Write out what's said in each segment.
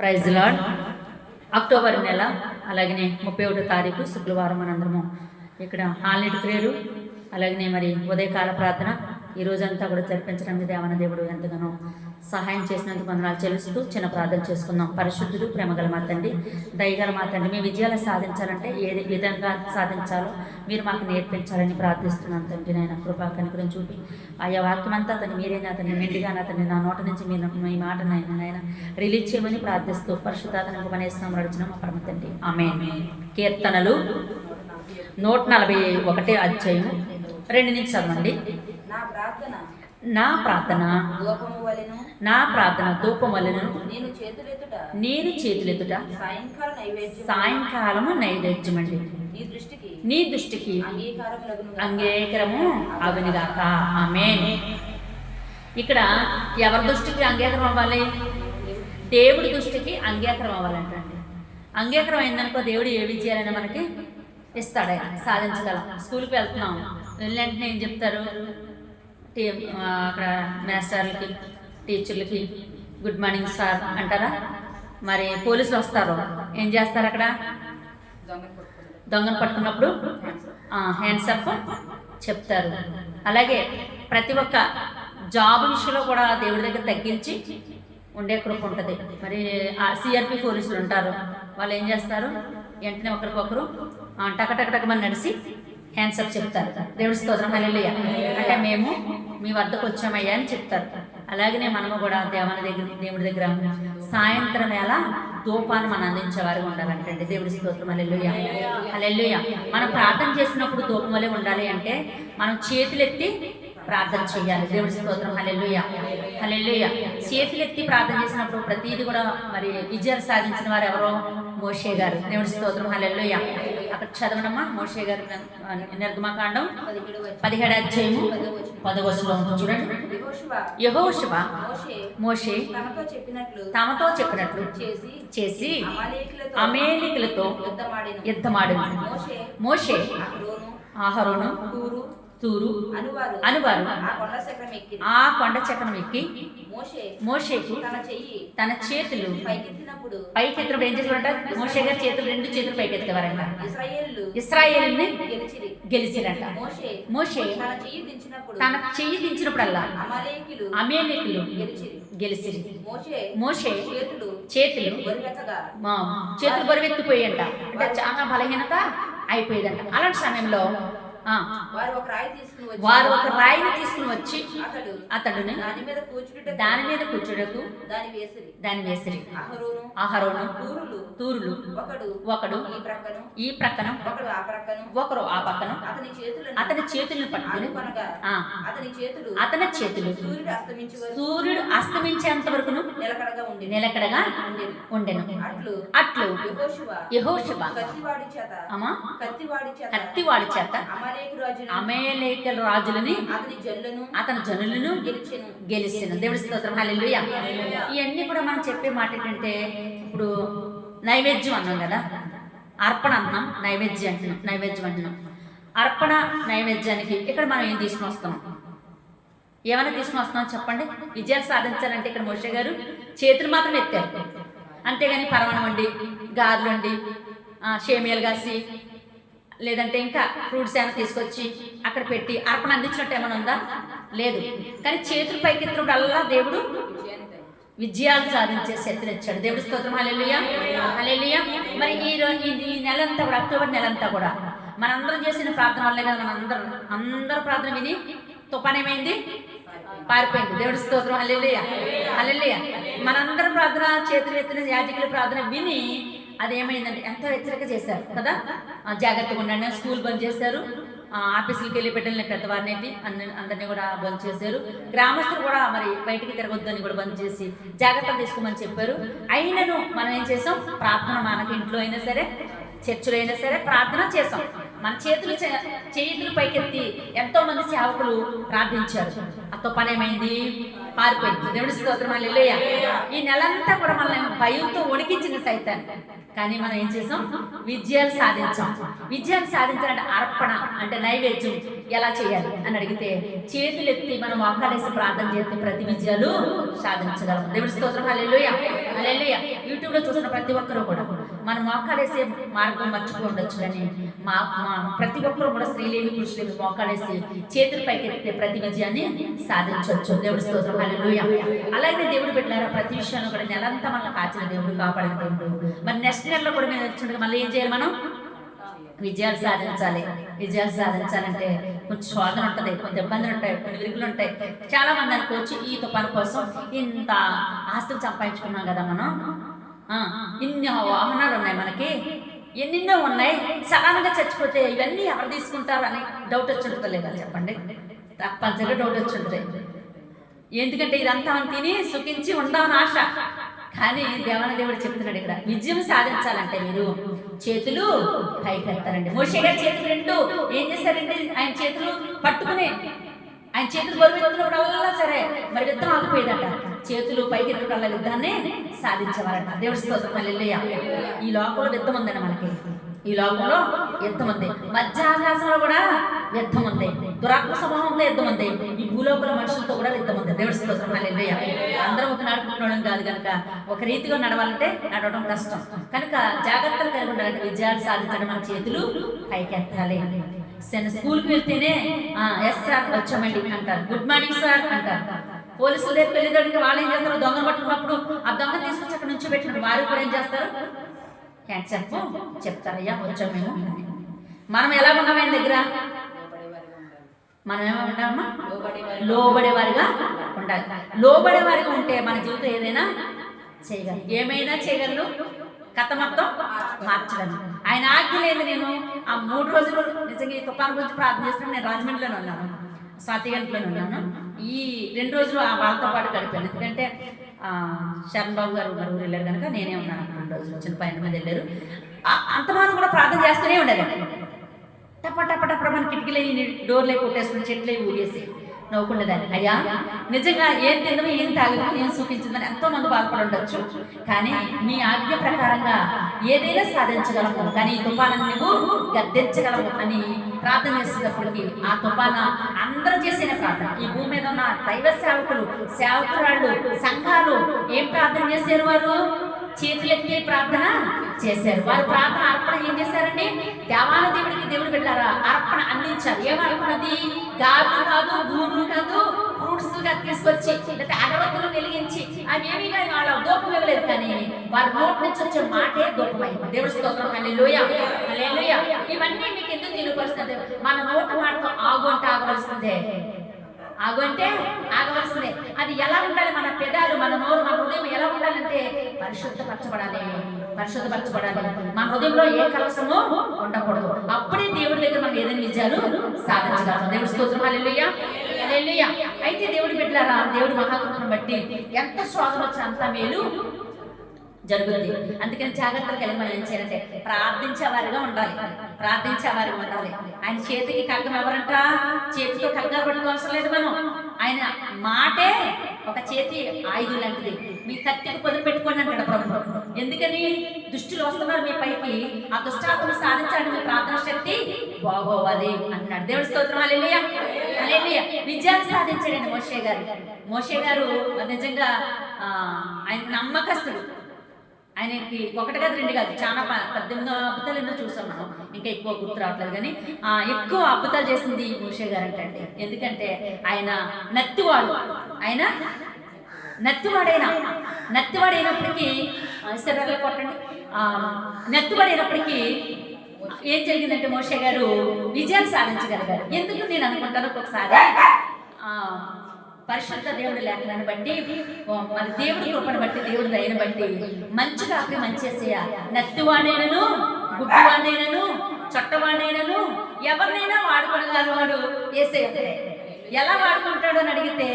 Praise lord October నెల అలాగనే ముప్పై ఒకటో తారీఖు శుక్రవారం మనందరము. ఇక్కడ హాల్నెట్ ప్రేరు అలాగనే మరి ఉదయకాల ప్రార్థన ఈ రోజంతా కూడా జరిపించడానికి దేవన దేవుడు ఎంతగానో సహాయం చేసినందుకు వందనాలు చెల్లిస్తూ చిన్న ప్రార్థన చేసుకుందాం. పరిశుద్ధుడు ప్రేమగల మా తండ్రి దయగల మా తండ్రి మీ విజయాలు సాధించాలంటే ఏ విధంగా సాధించాలో మీరు మాకు నేర్పించాలని ప్రార్థిస్తున్నాను తండ్రి నాయన. కృపా కనుకరం చూపి. ఆయా వాక్యం అంతా అతను మీరే అతన్ని మెండిగా అతన్ని నా నోట నుంచి మీరు మీ మాట నాయన నాయన రిలీజ్ చేయమని ప్రార్థిస్తూ పరిశుద్ధాతను పనేస్తున్నాం నడిచిన మా పరమ తండ్రి. ఆమె కీర్తనలు నూట నలభై ఒకటే అధ్యాయం రెండు నుంచి చదవండి నా ప్రార్థన నా ప్రార్థన ధూపం వలన నేను చేతులెత్తుట నేను చేతులెత్తుట సాయంకాల నైవేద్యం సాయంకాలము నైవేద్యమండి. నీ దృష్టికి నీ దృష్టికి అంగీకారములగును అంగీకారము అవనిగాక ఆమె ఇక్కడ ఎవరి దృష్టికి అంగీకారం అవ్వాలి? దేవుడి దృష్టికి అంగీకారం అవ్వాలంటండి. అంగీకారం అయిందనుకో దేవుడు ఏ విజయాలైనా మనకి ఇస్తాడు సాధించగలం. స్కూల్కి వెళ్తున్నాం. వెళ్ళిన వెంటనే ఏం చెప్తారు? టీ అక్కడ మాస్టర్లకి టీచర్లకి గుడ్ మార్నింగ్ సార్ అంటారా? మరి పోలీసులు వస్తారు. ఏం చేస్తారు అక్కడ? దొంగను పట్టుకున్నప్పుడు? హ్యాండ్స్ అప్ చెప్తారు. అలాగే ప్రతి ఒక్క జాబ్ విషయంలో కూడా దేవుడి దగ్గర తగ్గించి ఉండే కృప ఉంటుంది. మరి సిఆర్పి పోలీసులు ఉంటారు. వాళ్ళు ఏం చేస్తారు? వెంటనే ఒకరికొకరు టకటకటకమని టక టక నడిచి హ్యాండ్స్ అప్ చెప్తారు. దేవుడి స్తోత్రం హల్లెలూయా అంటే మేము మీ వద్దకు వచ్చామయ్యా అని చెప్తారు. అలాగనే మనము కూడా దేవాల దగ్గర దేవుడి దగ్గర సాయంత్రం వేళ ధూపాన్ని మనం అందించేవారు ఉండాలంటండి. దేవుడి స్తోత్రం. హల్లెలూయా. హల్లెలూయా. మనం ప్రార్థన చేసినప్పుడు ధూపం వలె ఉండాలి అంటే మనం చేతులెత్తి ప్రార్థన చేయాలి. దేవుడి స్తోత్రం. హల్లెలూయా. హల్లెలూయా. చేతులెత్తి ప్రార్థన చేసినప్పుడు ప్రతిదీ కూడా మరి విజయాలు సాధించిన వారు ఎవరో మోషే గారు. దేవుడి స్తోత్రం. హల్లెలూయా. అక్కడ చదవనమ్మా మోషే గారు నిర్గమకాండం పదిహేడు అధ్యాయము పదవచ్చులో ఉంది చూడండి. యెహోషువ యహోశివ మోషే తమతో చెప్పినట్లు చేసి చేసి అమాలేకులతో యుద్ధమాడు మోషే ఆహరోను తూరు అనువారు. ఆ కొండ చక్రం ఎక్కి మోషే మోషేకు తన చెయ్యి తన చేతులు పైకెత్తినప్పుడు పైకెత్తడం ఏం చేసేవారంట? మోషే గారి చేతులు రెండు చేతులు పైకెత్తేవారంట. ఇస్రాయేళ్ళు ఇస్రాయేల్ని గెలిచిరి. గెలిచిరంట. మోషే తన చెయ్యి దించినప్పుడల్లా అమేలికులు గెలిచిరి. మోషే చేతులు చేతులు బరువెత్తిపోయంట అంటే చాలా బలహీనత అయిపోయేదంట. అలాంటి సమయంలో వారు ఒక రాయి తీసుకుని వచ్చి వారు ఒక రాయిని తీసుకుని వచ్చి అతడు అతడుని దాని మీద కూర్చుంటే దాని మీద కూర్చోడకు దాని వేసిరి. దాని వేసిరి. అహరోను ఆహరోను తూరులు. తూరులు. ఒకడు ఒకడు ఈ ప్రక్కను ఈ ప్రక్కన ఒకడు ఆ ప్రక్కను ఒకరు ఆ పక్కన అతని చేతులను అతని చేతులను పట్టుకుని అతని చేతులు అతని చేతులు సూర్యుడు అస్తమించే వరకు సూర్యుడు అస్తమించేంత వరకును నిలకడగా ఉండి నిలకడగా ఉండెను. అట్లు అట్లు యెహోషువ కత్తివాడి చేత అమ్మా కత్తివాడి చేత కత్తివాడి చేత రాజును అమేలేకల రాజులని అతని జనులను గెలిచెను. గెలిచిన. దేవుడి స్తోత్రం. హల్లెలూయా. ఇవన్నీ కూడా మనం చెప్పే మాట ఏంటంటే ఇప్పుడు నైవేద్యం అన్నాం కదా. అర్పణ అన్నాం నైవేద్యం అంటున్నాం నైవేద్యం అంటున్నాం. అర్పణ నైవేద్యానికి ఇక్కడ మనం ఏం తీసుకుని వస్తున్నాం ఏమైనా తీసుకుని వస్తున్నాం చెప్పండి? విజయాలు సాధించాలంటే ఇక్కడ మోషే గారు చేతులు మాత్రం ఎత్తారు. అంతేగాని పరవణం వండి గారెలు వండి షేమియాలు కాసి లేదంటే ఇంకా ఫ్రూట్స్ ఏమైనా తీసుకొచ్చి అక్కడ పెట్టి అర్పణ అందించినట్టు ఏమైనా ఉందా? లేదు. కానీ చేతులు పైకెత్తినప్పుడల్లా దేవుడు విజయాలు సాధించే శక్తిని ఇచ్చాడు. దేవుడి స్తోత్రం. హల్లెలూయా. హల్లెలూయా. మరి ఈ ఈ నెల అంతా కూడా అక్టోబర్ నెల అంతా కూడా మనందరం చేసిన ప్రార్థన వల్లే కదా మనందరం అందరూ ప్రార్థన విని తుఫాన్ ఏమైంది? పారిపోయింది. దేవుడి స్తోత్రం. హల్లెలూయా. హల్లెలూయా. మనందరం ప్రార్థన చేతులు ఎత్తిన యాజకుల ప్రార్థన విని అదేమైందంటే ఎంతో హెచ్చరిక చేశారు కదా? జాగ్రత్తగా ఉండండి స్కూల్ బంద్ చేశారు. ఆ, ఆఫీసులకు వెళ్ళి పెట్టిన పెద్దవారిని అన్ని అందరినీ కూడా బంద్ చేశారు. గ్రామస్తులు కూడా మరి బయటికి తిరగొద్దని కూడా బంద్ చేసి జాగ్రత్తలు తీసుకోమని చెప్పారు. అయినను మనం ఏం చేసాం? ప్రార్థన మనకి ఇంట్లో అయినా సరే చర్చిలో అయినా సరే ప్రార్థన చేసాం. మన చేతులు చే- చేతులు పైకెత్తి ఎంతో మంది సేవకులు ప్రార్థించారు. అతో పని ఏమైంది? పారిపోయింది. దేవుడి స్తోత్రం హల్లెలూయా. ఈ నెలంతా కూడా మనల్ని భయంతో వణికించింది సైతాన్ని కానీ మనం ఏం చేసాం? విజయాలు సాధించాం. విజయాలు సాధించాలంటే అర్పణ అంటే నైవేద్యం ఎలా చేయాలి అని అడిగితే చేతులు ఎత్తి మనం మోకాలేసి ప్రార్థన చేస్తే ప్రతి విజయాలు సాధించగలం. దేవుడి స్తోత్రం. హల్లెలూయా. హల్లెలూయా. యూట్యూబ్లో చూసిన ప్రతి ఒక్కరూ కూడా మనం మోకాలేసే మార్గం మర్చిపోయి ఉండొచ్చు మా ప్రతి ఒక్కరు కూడా స్త్రీలేమి పురుషులేమి మోకాలేసి చేతుల పైకి ఎత్తితే ప్రతి విజయాన్ని సాధించవచ్చు. దేవుడి స్తోత్రం. హల్లెలూయా. అలాగే దేవుడు పెట్టారా ప్రతి విషయంలో కూడా నెలంతా మనల్ని కాచిన దేవుడు కాపాడిన దేవుడు. మరి నెక్స్ట్ నెలలో కూడా మేము వచ్చినట్టు మళ్ళీ ఏం చేయాలి మనం? విజయాలు సాధించాలి. విజయాలు సాధించాలంటే కొంచెం శోధన ఉంటుంది కొంత ఇబ్బందులు ఉంటాయి కొన్ని విరుగులు ఉంటాయి. చాలా మంది అనుకోవచ్చు ఈ తుఫాను కోసం ఇంత ఆస్తులు సంపాదించుకున్నాం కదా మనం. ఇన్ని వాహనాలు ఉన్నాయి మనకి. ఎన్నెన్నో ఉన్నాయి. సడన్గా చచ్చిపోతే ఇవన్నీ ఎవరు తీసుకుంటారు అని డౌట్ వచ్చి లేదా చెప్పండి? తప్పనిసరిగా డౌట్ వచ్చి ఉంటుంది ఎందుకంటే ఇదంతా తిని సుఖించి ఉందామని ఆశ. కానీ దేవన దేవుడు చెప్తున్నాడు ఇక్కడ విజయం సాధించాలంటే మీరు చేతులు పైకి ఎత్తారండి మోషే గారి చేతులు రెండు. ఏం చేశారండి? ఆయన చేతులు పట్టుకునే ఆయన చేతులు బరువు సరే మరి యుద్ధం ఆగిపోయేదట. చేతులు పైకి ఎత్తుకున్న యుద్ధాన్ని సాధించేవారట. దేవుడి స్తోత్రం. హల్లెలూయా. ఈ లోకంలో యుద్ధం ఉందండి మనకి. ఈ లోకంలో యుద్ధం ఉంది. మధ్యాకాశంలో కూడా యుద్ధం ఉంది. దురాత్మ స్వభావంతో యుద్ధం ఉంది. ఈ భూలోకంలో మనుషులతో కూడా యుద్ధం ఉంది. దేవుడి స్తోత్రం. హల్లెలూయా. అందరం ఒక నడుపుకోవడం కాదు కనుక ఒక రీతిగా నడవాలంటే నడవడం కష్టం. కనుక జాగ్రత్తలు కలిగి ఉండాలంటే విజయాలు సాధించడం మన చేతులు పైకెత్తాలి. స్కూల్కి వెళ్తేనే ఎస్ సార్ వచ్చామండి అంటారు. గుడ్ మార్నింగ్ సార్ అంటారు. పోలీసుల దగ్గర వెళ్ళేదానికి వాళ్ళు ఏం చేస్తారు? దొంగలు పట్టుకున్నప్పుడు ఆ దొంగ తీసుకొచ్చి అక్కడ నుంచి పెట్టినప్పుడు వారు కూడా ఏం చేస్తారు? హ్యాండ్ చెప్తారయ్యా వచ్చాం మేము. మనం ఎలా ఉన్నాం ఆయన దగ్గర? మనం ఏమో ఉంటామా లోబడే ఉండాలి. లోబడేవారిగా ఉంటే మన జీవితం ఏదైనా చేయగలం. ఏమైనా చేయగలరు? కథ మొత్తం మార్చగలను ఆయన ఆజ్ఞ లేదు నేను ఆ మూడు రోజులు నిజంగా ఈ తుఫాను గురించి ప్రార్థన చేసిన నేను రాజమండ్రిలోనే ఉన్నాను. స్వాతిగంటలోనే ఉన్నాను. ఈ రెండు రోజులు ఆ వాళ్ళతో పాటు గడిపాను. ఎందుకంటే శరణ్ బాబు గారు గారు వెళ్ళారు కనుక నేనే ఉన్నాను రెండు రోజులు. వచ్చిన పైన మీద వెళ్ళారు. అంతమానం కూడా ప్రార్థన చేస్తూనే ఉండేది టప టప టప మన కిటికీలు డోర్లే కొట్టేసుకుని చెట్లే ఊరేసి నవ్వుకునేదాన్ని. అయ్యా నిజంగా ఏం తిందమో ఏం తాగదు ఏం సూచించిందని ఎంతో మంది బాధపడి ఉండొచ్చు. కానీ మీ ఆజ్ఞ ప్రకారంగా ఏదైనా సాధించగలము. కానీ ఈ తుఫాను నువ్వు గద్దెంచగలము అని ప్రార్థన చేసేటప్పటికి ఆ తుఫాన అందరూ చేసిన ప్రార్థన. ఈ భూమి మీద ఉన్న దైవ సేవకులు సేవకురాళ్ళు సంఘాలు ఏం ప్రార్థన చేశారు వారు? చేతులెత్తి ప్రార్థన చేశారు. వారు ప్రార్థన అర్పణ ఏం చేశారండి దేవాల దేవుడికి దేవుడు పెట్టారా? అర్పణ అందించారు. ఏం అర్పణది కాదు భూములు కాదు ఫ్రూట్స్గా తీసుకొచ్చి లేకపోతే అగరత్తులు వెలిగించి అవి ఏమీ కానీ వాళ్ళ దూపం ఇవ్వలేదు కానీ వారి నోటి నుంచి వచ్చే మాటే దూపమైంది. దేవుడి స్తోత్రం. హల్లెలూయా. హల్లెలూయా. ఇవన్నీ మీకు ఎందుకు తెలియపరుస్తుంది మన నోటి మాటతో ఆగు అంటే ఆగవలసిందే. ఆగు అంటే ఆగవలసిందే. అది ఎలా ఉండాలి మన పెదాలు మన నోరు మన హృదయం ఎలా ఉండాలంటే పరిశుద్ధపరచబడాలి పరిశుద్ధపరచబడాలి. మన హృదయంలో ఏ కలసము ఉండకూడదు. అప్పుడే దేవుడి దగ్గర మనం ఏదైనా విజయాలు సాధించగలం. దేవుడి స్తోత్రం. అయితే దేవుడి బిడ్డలారా దేవుడి మహాకృపను బట్టి ఎంత శోధన వచ్చిన అంత మేలు జరుగుతుంది అందుకని జాగ్రత్తలు కలిగి మనం ఏం చేయాలంటే ప్రార్థించేవారిగా ఉండాలి. ప్రార్థించేవారిగా ఉండాలి. ఆయన చేతికి ఖడ్గం ఎవరంట? చేతితో ఖడ్గాలు పట్టుకోవాల్సిన లేదు మనం. ఆయన మాటే ఒక చేతి ఆయుధం లాంటిది. మీ కత్తికి పొదుపు పెట్టుకోండి అంటాడు ప్రభు ఎందుకని? దుష్టులు వస్తున్నారు మీ పైకి. ఆ దుష్టాత్మను సాధించడానికి మీ ప్రార్థన శక్తి బాగోవాలి అంటున్నాడు దేవుడి స్తోత్రం. అలెలుయ అలెలుయ విజయాన్ని సాధించాడండి మోషే గారు. మోషే గారు నిజంగా ఆ, ఆయన నమ్మకస్తుడు. ఆయనకి ఒకటి కాదు రెండు కాదు. చాలా ప- పద్దెనిమిది అద్భుతాలు ఎన్నో చూసాం మనం. ఇంకా ఎక్కువ గుర్తు రావట్లేదు కానీ ఆ, ఎక్కువ అబ్బుతాలు చేసింది మూషే గారు అంటే ఎందుకంటే ఆయన నత్తివాడు. ఆయన నత్తివాడైనా నత్తివాడైనప్పటికీ శరీరాలు కొట్టండి. నత్తివాడైనప్పటికీ ఏం జరిగిందంటే మోషే గారు విజయాలు సాధించగలిగారు. ఎందుకు నేను అనుకుంటాను ఒక్కొక్కసారి? పరిశుద్ధ దేవుడి లేఖనాన్ని బట్టి మన దేవుడి కృపను బట్టి దేవుడి దయని బట్టి మంచిగా అప్పుడు మంచి చేసేయ నత్తివాడైనను గుడ్డివాడైనను చొట్టవాడైనను ఎవరినైనా వాడుకోగలవాడు వాడు. ఏసే ఎలా వాడుకుంటాడు అని అడిగితే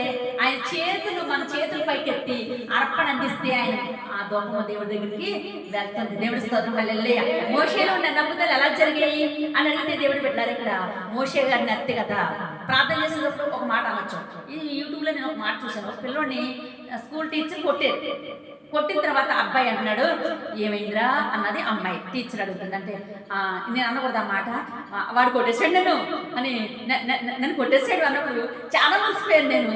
ఆయన చేతులు మన చేతులు పైకెత్తి అర్పణ అందిస్తే ఆయన ఆ దూపము దేవుడి దగ్గరికి వెళ్తుంది. దేవుడి స్తోత్రం హల్లెలూయా. మోషేలో ఉన్న నమ్ముదలు ఎలా జరిగాయి అని అడిగితే దేవుడు పెట్టారు ఇక్కడ. మోషే గారిని అత్తే కదా. ప్రార్థన చేసేటప్పుడు ఒక మాట ఇది ఈ యూట్యూబ్లో నేను ఒక మాట చూశాను. ఒక పిల్లోడిని స్కూల్ టీచర్ కొట్టారు. కొట్టిన తర్వాత అబ్బాయి అంటున్నాడు ఏమైందిరా? అన్నది అమ్మాయి. టీచర్ అడుగుతుంది అంటే "ఆ, నేను అనకూడదు ఆ మాట. వాడు కొట్టేసాడు నేను అని నన్ను కొట్టేసాడు అన్నప్పుడు చాలా మర్చిపోయాను నేను.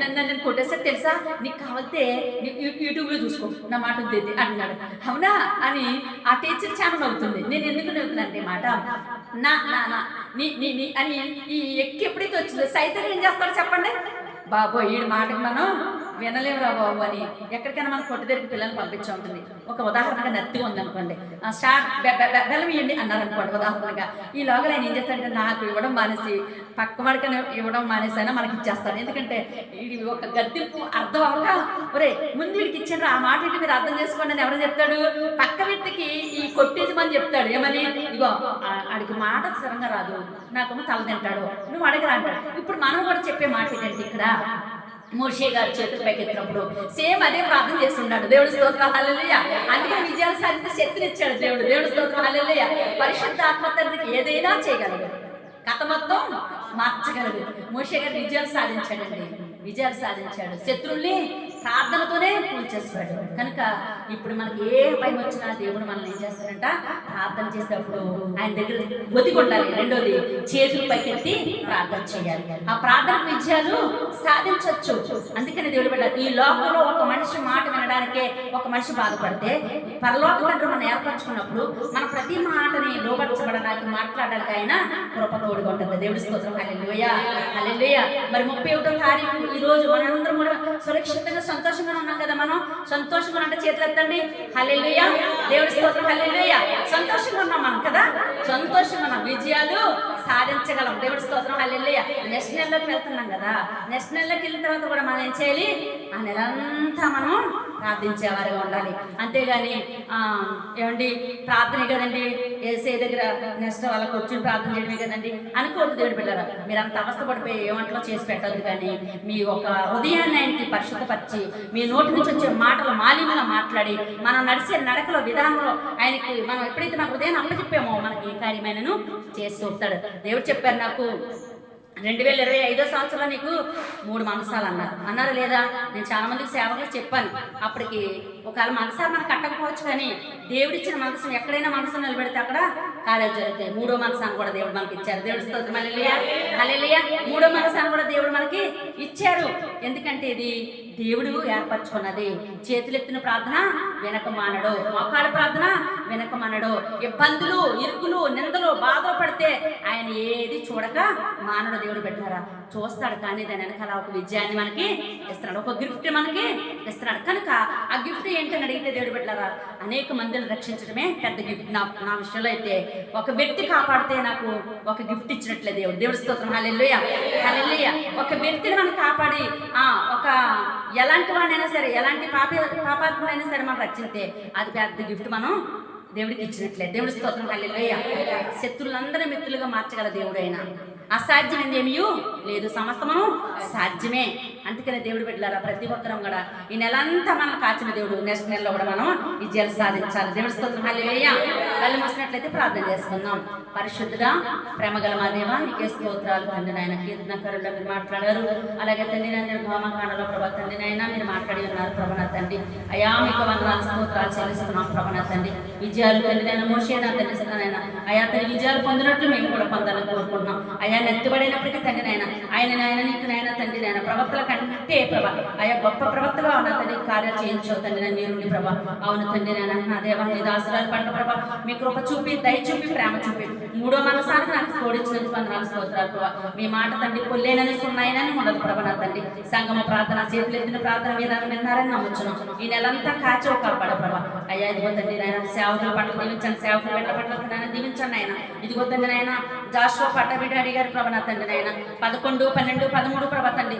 నన్ను నేను కొట్టేసాడు తెలుసా? నీకు కావాలితే యూట్యూబ్లో చూసుకో. నా మాట ఉంది అన్నాడు అవునా? అని ఆ టీచర్ చాలా నవ్వుతుంది. నేను ఎందుకు నవ్వుతున్నాను అంటే మాట? నా నా నీ నీ నీ అని ఈ ఎక్కి ఎప్పుడైతే వచ్చిందో సైతం ఏం చేస్తాడో చెప్పండి? బాబో ఈ మాటకి మనం వినలేవురా బాబు అని. ఎక్కడికైనా మనం కొట్టు దగ్గరికి పిల్లల్ని పంపించి ఉంటుంది. ఒక ఉదాహరణగా నత్తిగా ఉందనుకోండి. ఆ స్టార్ట్ బెల్లం ఇవ్వండి అన్నారు అనుకోండి ఉదాహరణగా. ఈ లోగా ఆయన ఏం చేస్తాడంటే నాకు ఇవ్వడం మానేసి పక్క వాడికైనా ఇవ్వడం మానేసైనా మనకి ఇచ్చేస్తాడు. ఎందుకంటే ఇది ఒక గద్దెంపు అర్థం అవ్వక ఒరే ముందు వీడికి ఇచ్చిండ్రు ఆ మాట ఏంటి మీరు అర్థం చేసుకోండి అని ఎవరు చెప్తాడు. పక్క వ్యక్తికి ఈ కొట్టేసి మని చెప్తాడు. ఏమని? ఇగో ఆడికి మాట స్థిరంగా రాదు. నాకేమో తల తింటాడు. నువ్వు అడగరా అంటాడు. ఇప్పుడు మనం కూడా చెప్పే మాట ఏంటంటే ఇక్కడ మోషే గారు చేతులు పైకెత్తినప్పుడు సేమ్ అదే ప్రార్థన చేస్తున్నాడు దేవుడు స్తోత్ర హల్లెలూయా. అందుకే విజయాలు సాధిత శక్తిని ఇచ్చాడు దేవుడు. దేవుడు స్తోత్ర హల్లెలూయా. పరిశుద్ధ ఆత్మ ఏదైనా చేయగలడు. కథ మొత్తం మార్చగలడు. మోషే గారు విజయాలు సాధించాడండి. విజయాలు సాధించాడు. శత్రుల్ని ప్రార్థనతోనే కూల్చేస్తాడు కనుక ఇప్పుడు మనకి ఏ భయం వచ్చినా దేవుడు మనల్ని ఏం చేస్తాడంట? ప్రార్థన చేసేటప్పుడు ఆయన దగ్గర ఒదిగి ఉండాలి రెండోది చేతులు పైకెత్తి ప్రార్థన చేయాలి. ఆ ప్రార్థన విజయాలు సాధించవచ్చు అందుకని దేవుడు పెట్టాలి ఈ లోకంలో ఒక మనిషి మాట వినడానికే ఒక మనిషి బాధపడితే పరలోక దగ్గర మనం ఏర్పరచుకున్నప్పుడు మన ప్రతి మాటని లోపరచబడడానికి మాట్లాడడానికి ఆయన కృప తోడుగా ఉంటుంది. దేవుడి స్తోత్రం. హల్లెలూయ. హల్లెలూయ. మరి ముప్పై ఒకటో తారీఖు ఈ రోజు మనందరం కూడా సురక్షితంగా సంతోషంగా ఉన్నాం కదా మనం? సంతోషంగా అంటే చేతులు ఎత్తండి. హల్లెలూయ. దేవుడి స్తోత్రం. హల్లెలూయ. సంతోషంగా ఉన్నాం మనం కదా? సంతోషంగా ఉన్నాం. విజయాలు సాధించగలం. దేవుడి స్తోత్రం. హల్లెలూయ. నెక్స్ట్ నెలలోకి వెళ్తున్నాం కదా? నెక్స్ట్ నెలలోకి వెళ్ళిన తర్వాత కూడా మనం ఏం చేయాలి? ఆ నెలంతా మనం ప్రార్థించేవారుగా ఉండాలి. అంతేగాని ఏమండి ప్రార్థనే కదండి ఏసే దగ్గర నెక్స్ట్ వాళ్ళ కూర్చుని ప్రార్థన చేయడమే కదండి అనుకోవద్దు దేవుడు బిడ్డారా మీరు అంత అవస్థపడిపోయి ఏమంటలో చేసి పెట్టద్దు కానీ మీ ఒక హృదయాన్ని ఆయనకి పరిశుద్ధపరిచి మీ నోటి నుంచి వచ్చే మాటలు మాలిన్యంగా మాట్లాడి మనం నడిచే నడకలో విధానంలో ఆయనకి మనం ఎప్పుడైతే నా హృదయాన్ని అప్పచెప్పామో మనకి ఏ కార్యమైనను చేసి చూస్తాడు దేవుడు చెప్పారు నాకు రెండు వేల ఇరవై ఐదో సంవత్సరంలో నీకు మూడు మనసాలు అన్నారు. అన్నారు లేదా? నేను చాలా మందికి సేవకులు చెప్పాను. అప్పటికి ఒకవేళ మనసాలు మనం కట్టకపోవచ్చు కానీ దేవుడిచ్చిన మనసును ఎక్కడైనా మనసు నిలబెడితే అక్కడ కార్యాలు జరుగుతాయి. మూడో మనసాన్ని కూడా దేవుడు మనకి ఇచ్చారు. దేవుడి స్తోత్రం. అలెలియా అలెలియా మూడో మనసాన్ని కూడా దేవుడు మనకి ఇచ్చారు. ఎందుకంటే ఇది దేవుడు ఏర్పరచుకున్నది. చేతులెత్తిన ప్రార్థన వెనక మానడు మొక్కల ప్రార్థన వినక మనడు ఇబ్బందులు ఇరుకులు నిందలు బాధలు పడితే ఆయన ఏది చూడక మానడు దేవుడు పెట్టారా? చూస్తాడు కానీ దాని వెనకాల ఒక విజయాన్ని మనకి ఇస్తున్నాడు. ఒక గిఫ్ట్ మనకి ఇస్తున్నాడు. కనుక ఆ గిఫ్ట్ ఏంటని అడిగితే దేవుడు పెట్టారా? అనేక మందిని రక్షించడమే పెద్ద గిఫ్ట్. నా నా విషయంలో అయితే ఒక వ్యక్తి కాపాడితే నాకు ఒక గిఫ్ట్ ఇచ్చినట్లే దేవుడు. దేవుడు స్తోత్రం. హల్లెలూయా. హల్లెలూయా. ఒక వ్యక్తిని మనం కాపాడి ఆ ఒక ఎలాంటి వాడినైనా సరే ఎలాంటి పాప పాపాత్ముడైనా సరే మనం రక్షిస్తే అది పెద్ద గిఫ్ట్ మనం దేవుడికి ఇచ్చినట్లే. దేవుడి స్తోత్రం. హల్లెలూయా. శత్రులందరి మిత్రులుగా మార్చగల దేవుడైన. అసాధ్యమైనది ఏమీ? లేదు. సమస్తము సాధ్యమే. అందుకనే దేవుడు పెట్టారా ప్రతి ఒక్కరం కూడా ఈ నెలంతా మనం కాచిన దేవుడు నెక్స్ట్ నెలలో కూడా మనం విజయాలు సాధించాలి. దేవుడి స్తోత్రం. హల్లెలూయా. కళ్ళు మూసినట్లయితే ప్రార్థన చేసుకుందాం. పరిశుద్ధుడా ప్రేమగల మా దేవా నీకే స్తోత్రాలు. తండ్రి నాయన కీర్తనకరుల్లో మీరు మాట్లాడారు. అలాగే తండ్రి నాయన హోమకాండలో ప్రభా తండ్రి నాయన మీరు మాట్లాడి ఉన్నారు ప్రభన తండ్రి. అయా మీకు వందనాలు స్తోత్రాలు చెల్లిస్తున్నాం ప్రభన తండ్రి. విజయాలు తండ్రి నాయన మోషేనా తెలుస్తున్నాయన అయా తన విజయాలు పొందినట్లు మేము కూడా పొందాలని కోరుకుంటున్నాం. అయా నెత్తిబడినప్పటికీ తండ్రి నాయన ఆయన నాయన నీకు నాయన తండ్రి నాయన ప్రవక్తల కంటే ప్రభా. ఆయా గొప్ప ప్రవక్తగా ఉన్న తండ్రి కార్యాలు చేయించు తండ్రి నాయన మీరుండి అవును తండ్రి నాయన నా దేవా నీ దాసరాలు పంట ప్రభా. మీ కృప చూపి దయ చూపి ప్రేమ చూపి. మూడో మనసారి నాకు తోడించినందుకు వందనాలు స్తోత్రాలు ప్రభా. మీ మాట తండ్రి పొల్లేనని సున్నాయనని ఉండదు ప్రభా నా తండ్రి. సంగమ ప్రార్థన చేతులు ఎత్తిన ప్రార్థన విధానం విన్నారని నమ్ముచున్నాం. ఈ నెలంతా కాచో కాపాడ ప్రభా. అయ్యా ఇదిగో తండ్రి నాయన సేవకుల పట్ల దీవించండి సేవకుల పెట్ట పట్ల నాయన దీవించండి ఆయన ఇదిగో తండ్రి నాయన జాషువా పట్టబిడ్డ అడిగారు ప్రభా నా తండ్రి నాయన. పదకొండు పన్నెండు పదమూడు ప్రభా తండ్రి.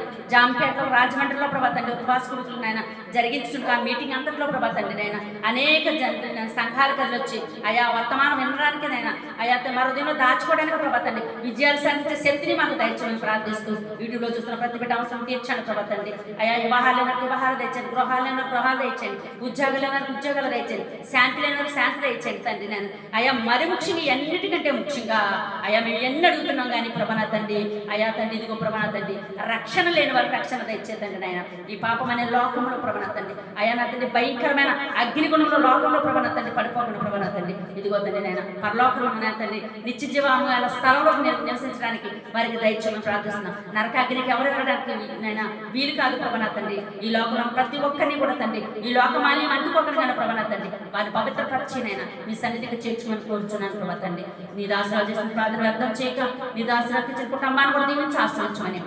జాంపేటలో రాజమండ్రిలో ప్రభాతండి ఉపవాస కుడుకులు నాయన జరిగించుకుంటున్న ఆ మీటింగ్ అంతట్లో ప్రభాతండి తండ్రి నాయన. అనేక జన సంఘాలు వచ్చి ఆయా వర్తమానం వినడానికి నైనా ఆయా మరోదిలో దాచుకోవడానికి ప్రభాతండి విజయాలు సాధించే శక్తిని మాకు దయచేయమని ప్రార్థిస్తూ యూట్యూబ్లో చూస్తున్న ప్రతి బిడ్డ అవసరం తీర్చండి ప్రభాతండి ఆయా అయా వివాహాలు వివాహాలు తెచ్చండి గృహాలు గృహాలు తెచ్చండి ఉద్యోగాలు ఉద్యోగాలు తెచ్చండి దయచేయండి. శాంతి లేని వారికి శాంతి దయచేయండి తండ్రి నేను అయ్యా మరి ముఖ్యంగా ఎన్నిటికంటే ముఖ్యంగా అయ్యా మేము ఎన్ని అడుగుతున్నాం కానీ ప్రభనా తండ్రి అయ్యా తండ్రి ఇదిగో ప్రభనా తండ్రి రక్షణ లేని వారికి రక్షణ దయచేద్దండి నాయన. ఈ పాపం అనే లోకంలో ప్రవణతండి తండ్రి నా తండ్రి భయంకరమైన అగ్నిగుణంలో లోకంలో ప్రవణతండి పడిపోకుండా ప్రవణతండి తండ్రి నాయన పరలోకంలో తండ్రి నిత్య జీవాంగాల స్థలంలో నివసించడానికి వారికి దయచేయమని ప్రార్థిస్తున్నాం. నరకాగ్నికి ఎవరు వెళ్ళడానికి నైనా వీలు కాదు ప్రభన తండ్రి ఈ లోకంలో ప్రతి ఒక్కరిని కూడా తండ్రి ఈ లోకమాలి అంటుకోకుండా ప్రభన తండ్రి వారి పవిత్ర పరిచయనైనా మీ సన్నిధికి చేర్చుమని కోరుచున్నాను ప్రభా తండ్రి నీ దాసరాజు ప్రార్థన వ్యర్థం చేయక నీ దాసరాలు ఇచ్చిన కుటుంబాన్ని కూడా దీవించి ఆశ్రయించమని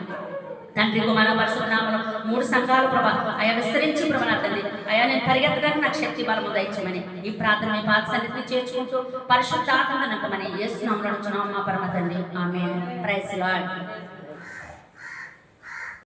తండ్రి కుమార పరిశుద్ధనామలో మూడు సంఘాలు ప్రభా అయా విస్తరించి ప్రభా నా తండ్రి. అయా నేను పరిగెత్తడానికి నాకు శక్తి బలము దయచమని ఈ ప్రార్థన మీ పాద సన్నిధిని చేర్చుకుంటూ పరిశుద్ధ ఆత్మ నింపమని ఏసునామలో మా పరమ తండ్రి. ఆమె ప్రైస్ లాడ్